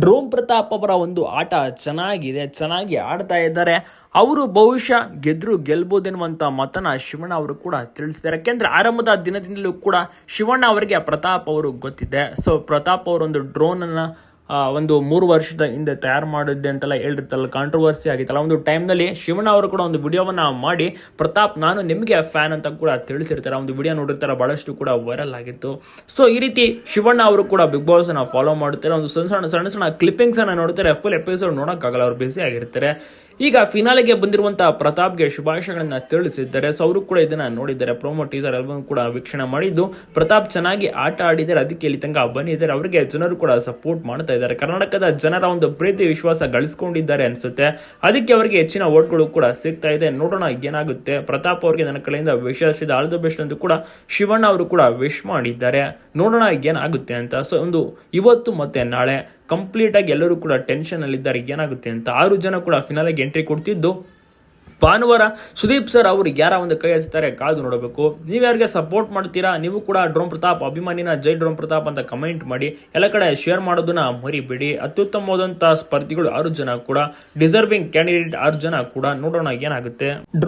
ಡ್ರೋಮ್ ಪ್ರತಾಪ್ ಅವರ ಒಂದು ಆಟ ಚೆನ್ನಾಗಿದೆ ಚೆನ್ನಾಗಿ ಆಡ್ತಾ ಇದ್ದಾರೆ. ಅವರು ಬಹುಶಃ ಗೆದ್ರು ಗೆಲ್ಬೋದೆನ್ನುವಂಥ ಮತನ ಶಿವಣ್ಣ ಅವರು ಕೂಡ ತಿಳಿಸಿದ್ದಾರೆ. ಯಾಕೆಂದರೆ ಆರಂಭದ ದಿನದಿಂದಲೂ ಕೂಡ ಶಿವಣ್ಣ ಅವರಿಗೆ ಪ್ರತಾಪ್ ಅವರು ಗೊತ್ತಿದೆ. ಸೊ ಪ್ರತಾಪ್ ಅವರೊಂದು ಡ್ರೋನ್ ಅನ್ನ ಆ, ಒಂದು ಮೂರು ವರ್ಷದ ಹಿಂದೆ ತಯಾರು ಮಾಡಿದ್ದೆ ಅಂತೆಲ್ಲ ಹೇಳಿರ್ತಲ್ಲ ಕಾಂಟ್ರವರ್ಸಿ ಆಗಿತ್ತಲ್ಲ ಒಂದು ಟೈಮ್ನಲ್ಲಿ ಶಿವಣ್ಣ ಅವರು ಕೂಡ ಒಂದು ವಿಡಿಯೋವನ್ನು ಮಾಡಿ, ಪ್ರತಾಪ್, ನಾನು ನಿಮಗೆ ಫ್ಯಾನ್ ಅಂತ ಕೂಡ ತಿಳಿಸಿರ್ತಾರೆ. ಒಂದು ವಿಡಿಯೋ ನೋಡಿರ್ತಾರೆ, ಬಹಳಷ್ಟು ಕೂಡ ವೈರಲ್ ಆಗಿತ್ತು. ಸೊ ಈ ರೀತಿ ಶಿವಣ್ಣ ಅವರು ಕೂಡ ಬಿಗ್ ಬಾಸ್ ಅನ್ನ ಫಾಲೋ ಮಾಡ್ತಾರೆ ಒಂದು ಸಣ್ಣ ಸಣ್ಣ ಸಣ್ಣ ಸಣ್ಣ ಕ್ಲಿಪ್ಪಿಂಗ್ಸ್ ಅನ್ನ ನೋಡ್ತಾರೆ. ಫುಲ್ ಎಪಿಸೋಡ್ ನೋಡೋಕ್ಕಾಗಲ್ಲ, ಅವ್ರು ಬಿಸಿ ಆಗಿರ್ತಾರೆ. ಈಗ ಫಿನಾಲೆಗೆ ಬಂದಿರುವಂತಹ ಪ್ರತಾಪ್ಗೆ ಶುಭಾಶಯಗಳನ್ನ ತಿಳಿಸಿದ್ದಾರೆ ಸೊ ಅವರು ಕೂಡ ಇದನ್ನ ನೋಡಿದ್ದಾರೆ. ಪ್ರೊಮೋ ಟೀಸರ್ ಆಲ್ಬಮ್ ಕೂಡ ವೀಕ್ಷಣೆ ಮಾಡಿದ್ದು ಪ್ರತಾಪ್ ಚೆನ್ನಾಗಿ ಆಟ ಆಡಿದ್ದಾರೆ. ಅದಕ್ಕೆ ಇಲ್ಲಿ ತನಕ ಬಂದಿದ್ದಾರೆ ಅವರಿಗೆ ಜನರು ಕೂಡ ಸಪೋರ್ಟ್ ಮಾಡ್ತಾ ಇದ್ದಾರೆ. ಕರ್ನಾಟಕದ ಜನರ ಒಂದು ಪ್ರೀತಿ, ವಿಶ್ವಾಸ ಗಳಿಸ್ಕೊಂಡಿದ್ದಾರೆ ಅನ್ಸುತ್ತೆ. ಅದಕ್ಕೆ ಅವರಿಗೆ ಹೆಚ್ಚಿನ ಓಟ್ಗಳು ಕೂಡ ಸಿಗ್ತಾ ಇದೆ. ನೋಡೋಣ ಏನಾಗುತ್ತೆ. ಪ್ರತಾಪ್ ಅವರಿಗೆ ನನ್ನ ಕಡೆಯಿಂದ ವಿಶ್ವಾಸಿದ ಆಲ್ ದ ಬೆಸ್ಟ್ ಅಂತ ಕೂಡ ಶಿವಣ್ಣ ಅವರು ಕೂಡ ವಿಶ್ ಮಾಡಿದ್ದಾರೆ. ನೋಡೋಣ ಏನಾಗುತ್ತೆ ಅಂತ. ಸೊ ಒಂದು ಇವತ್ತು ಮತ್ತೆ ನಾಳೆ. ಕಂಪ್ಲೀಟ್ ಆಗಿ ಎಲ್ಲರೂ ಕೂಡ ಟೆನ್ಷನ್ ಅಲ್ಲಿದ್ದಾರೆ. ಏನಾಗುತ್ತೆ ಅಂತ ಆರು ಜನ ಕೂಡ ಫಿನಾಲೆಗೆ ಎಂಟ್ರಿ ಕೊಡ್ತಿದ್ದು. ಭಾನುವಾರ ಸುದೀಪ್ ಸರ್ ಅವರು ಯಾರ ಒಂದು ಕೈ ಹಚ್ತಾರೆ ಕಾದು ನೋಡಬೇಕು. ನೀವು ಯಾರಿಗೆ ಸಪೋರ್ಟ್ ಮಾಡ್ತೀರಾ? ನೀವು ಕೂಡ ಡ್ರೋಮ್ ಪ್ರತಾಪ್ ಅಭಿಮಾನಿನ ಜೈ ಡ್ರೋಮ್ ಪ್ರತಾಪ್ ಅಂತ ಕಮೆಂಟ್ ಮಾಡಿ, ಎಲ್ಲ ಕಡೆ ಶೇರ್ ಮಾಡೋದನ್ನ ಮರಿಬೇಡಿ. ಅತ್ಯುತ್ತಮವಾದಂತಹ ಸ್ಪರ್ಧಿಗಳು ಆರು ಜನ ಕೂಡ ಡಿಸರ್ವಿಂಗ್ ಕ್ಯಾಂಡಿಡೇಟ್ ಆರು ಜನ ಕೂಡ ನೋಡೋಣ ಏನಾಗುತ್ತೆ.